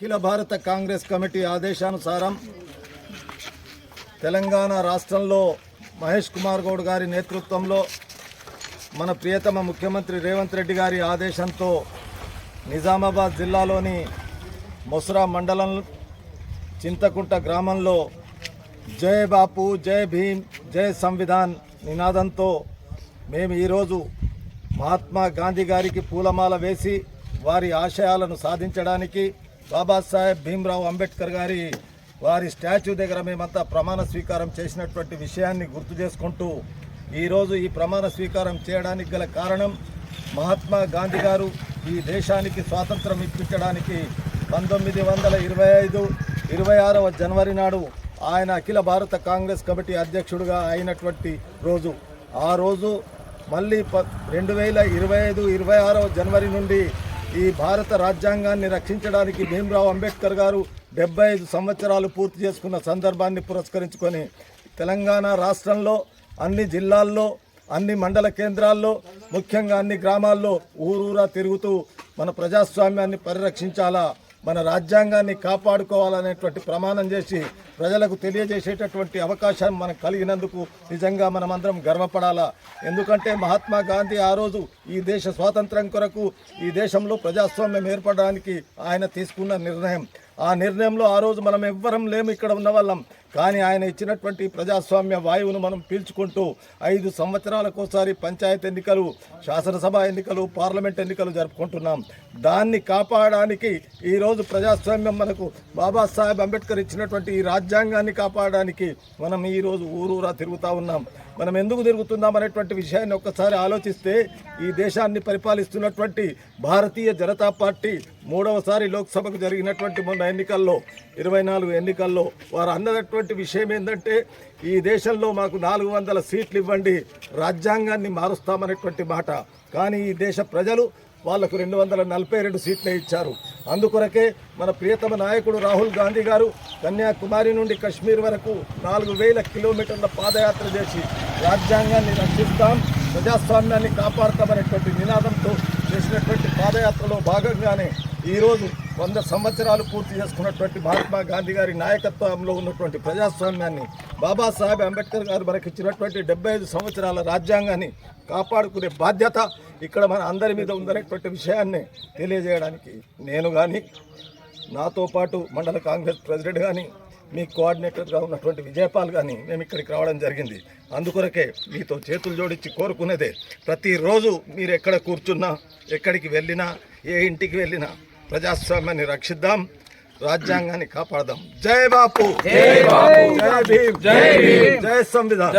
అఖిల భారత కాంగ్రెస్ కమిటీ ఆదేశానుసారం తెలంగాణ రాష్ట్రంలో మహేష్ కుమార్ గౌడ్ గారి నేతృత్వంలో మన ప్రియతమ ముఖ్యమంత్రి రేవంత్ రెడ్డి గారి ఆదేశంతో నిజామాబాద్ జిల్లాలోని మొసరా మండలం చింతకుంట గ్రామంలో జై బాపు జై భీమ్ జై సంవిధాన్ నినాదంతో మేము ఈరోజు మహాత్మా గాంధీ గారికి పూలమాల వేసి వారి ఆశయాలను సాధించడానికి బాబాసాహెబ్ భీమ్రావు అంబేద్కర్ గారి వారి స్టాచ్యూ దగ్గర మేమంతా ప్రమాణ స్వీకారం చేసినటువంటి విషయాన్ని గుర్తు చేసుకుంటూ ఈరోజు ఈ ప్రమాణ స్వీకారం చేయడానికి గల కారణం మహాత్మా గాంధీ గారు ఈ దేశానికి స్వాతంత్రం ఇప్పించడానికి పంతొమ్మిది వందల ఇరవై ఐదు ఇరవై ఆరవ జనవరి నాడు ఆయన అఖిల భారత కాంగ్రెస్ కమిటీ అధ్యక్షుడిగా అయినటువంటి రోజు. ఆ రోజు మళ్ళీ ప రెండు వేల ఇరవై ఐదు ఇరవై ఆరవ జనవరి నుండి ఈ భారత రాజ్యాంగాన్ని రక్షించడానికి భీమ్రావ్ అంబేద్కర్ గారు డెబ్బై ఐదు సంవత్సరాలు పూర్తి చేసుకున్న సందర్భాన్ని పురస్కరించుకొని తెలంగాణ రాష్ట్రంలో అన్ని జిల్లాల్లో అన్ని మండల కేంద్రాల్లో ముఖ్యంగా అన్ని గ్రామాల్లో ఊరూరా తిరుగుతూ మన ప్రజాస్వామ్యాన్ని పరిరక్షించాలా? మన రాజ్యాంగాన్ని కాపాడుకోవాలనేటువంటి ప్రమాణం చేసి ప్రజలకు తెలియజేసేటటువంటి అవకాశం మనకు కలిగినందుకు నిజంగా మనమందరం గర్వపడాలా. ఎందుకంటే మహాత్మా గాంధీ ఆ రోజు ఈ దేశ స్వాతంత్రం కొరకు ఈ దేశంలో ప్రజాస్వామ్యం ఏర్పడడానికి ఆయన తీసుకున్న నిర్ణయం. ఆ నిర్ణయంలో ఆ రోజు మనం ఎవ్వరం లేము ఇక్కడ ఉన్న వాళ్ళం కానీ ఆయన ఇచ్చినటువంటి ప్రజాస్వామ్య వాయువును మనం పీల్చుకుంటూ ఐదు సంవత్సరాలకోసారి పంచాయత్ ఎన్నికలు శాసనసభ ఎన్నికలు పార్లమెంట్ ఎన్నికలు జరుపుకుంటున్నాం. దాన్ని కాపాడడానికి ఈరోజు ప్రజాస్వామ్యం మనకు బాబాసాహెబ్ అంబేద్కర్ ఇచ్చినటువంటి ఈ రాజ్యాంగాన్ని కాపాడడానికి మనం ఈరోజు ఊరూరా తిరుగుతూ ఉన్నాం. మనం ఎందుకు తిరుగుతున్నాం అనేటువంటి విషయాన్ని ఒక్కసారి ఆలోచిస్తే ఈ దేశాన్ని పరిపాలిస్తున్నటువంటి భారతీయ జనతా పార్టీ మూడవసారి లోక్సభకు జరిగినటువంటి మొన్న ఎన్నికల్లో ఇరవై నాలుగు ఎన్నికల్లో వారు అన్నటువంటి విషయం ఏంటంటే ఈ దేశంలో మాకు నాలుగు వందల సీట్లు ఇవ్వండి రాజ్యాంగాన్ని మారుస్తామనేటువంటి మాట. కానీ ఈ దేశ ప్రజలు వాళ్ళకు రెండు వందల నలభై రెండు సీట్లే ఇచ్చారు. అందుకొరకే మన ప్రియతమ నాయకుడు రాహుల్ గాంధీ గారు కన్యాకుమారి నుండి కశ్మీర్ వరకు నాలుగు వేల కిలోమీటర్ల పాదయాత్ర చేసి రాజ్యాంగాన్ని రక్షిస్తాం ప్రజాస్వామ్యాన్ని కాపాడతామనేటువంటి నినాదంతో పాదయాత్రలో భాగంగానే ఈరోజు వంద సంవత్సరాలు పూర్తి చేసుకున్నటువంటి మహాత్మా గాంధీ గారి నాయకత్వంలో ఉన్నటువంటి ప్రజాస్వామ్యాన్ని బాబాసాహెబ్ అంబేద్కర్ గారు మనకి ఇచ్చినటువంటి డెబ్బై ఐదు సంవత్సరాల రాజ్యాంగాన్ని కాపాడుకునే బాధ్యత ఇక్కడ మన అందరి మీద ఉందనేటువంటి విషయాన్ని తెలియజేయడానికి నేను కానీ నాతో పాటు మండల కాంగ్రెస్ ప్రెసిడెంట్ కానీ మీ కోఆర్డినేటర్గా ఉన్నటువంటి విజయపాల్ కానీ మేము ఇక్కడికి రావడం జరిగింది. అందుకొరకే మీతో చేతులు జోడించి కోరుకునేదే ప్రతిరోజు మీరు ఎక్కడ కూర్చున్నా ఎక్కడికి వెళ్ళినా ఏ ఇంటికి వెళ్ళినా ప్రజాస్వామ్యాన్ని రక్షిద్దాం రాజ్యాంగాన్ని కాపాడదాం. జై బాపు! జై భీమ్! జై సంవిధాన్!